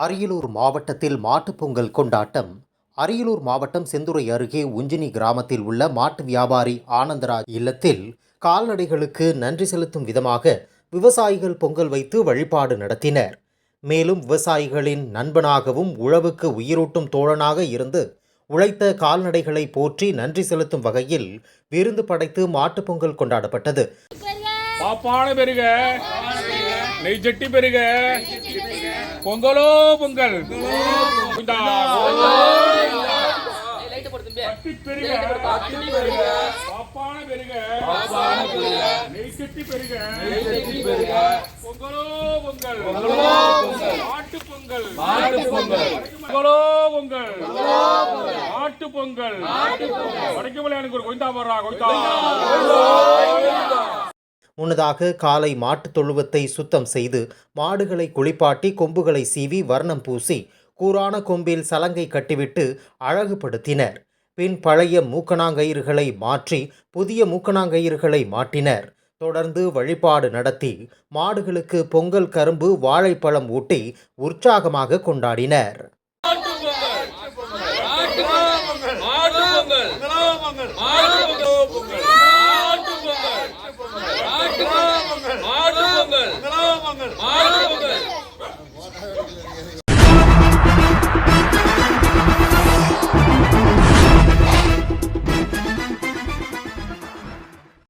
அரியலூர் மாவட்டத்தில் மாட்டுப்பொங்கல் கொண்டாட்டம். அரியலூர் மாவட்டம் செந்துறை அருகே உஞ்சினி கிராமத்தில் உள்ள மாட்டு வியாபாரி ஆனந்தராஜ் இல்லத்தில் கால்நடைகளுக்கு நன்றி செலுத்தும் விதமாக விவசாயிகள் பொங்கல் வைத்து வழிபாடு நடத்தினர். மேலும் விவசாயிகளின் நண்பனாகவும் உழவுக்கு உயிரூட்டும் தோழனாக இருந்து உழைத்த கால்நடைகளை போற்றி நன்றி செலுத்தும் வகையில் விருந்து படைத்து மாட்டுப் பொங்கல் கொண்டாடப்பட்டது. நெய் சட்டி பெருக. பொங்கலோ பொங்கல். குந்தா. பட்டி பெருக. நெய் பெருக. பொங்கலோ பொங்கல். மாட்டு பொங்கல். பொங்கலோ பொங்கல். மாட்டு பொங்கல். வடக்கு விளையாடுக்கு ஒரு கொய்தா போடுறா கொய்தா. முன்னதாக காலை மாட்டுத் தொழுவத்தை சுத்தம் செய்து மாடுகளை குளிப்பாட்டி கொம்புகளை சீவி வர்ணம் பூசி கூரான கொம்பில் சலங்கை கட்டிவிட்டு அழகுபடுத்தினர். பின் பழைய மூக்கணாங்கயிறுகளை மாற்றி புதிய மூக்கணாங்கயிறுகளை மாட்டினர். தொடர்ந்து வழிபாடு நடத்தி மாடுகளுக்கு பொங்கல் கரும்பு வாழைப்பழம் ஊட்டி உற்சாகமாக கொண்டாடினர். Amin.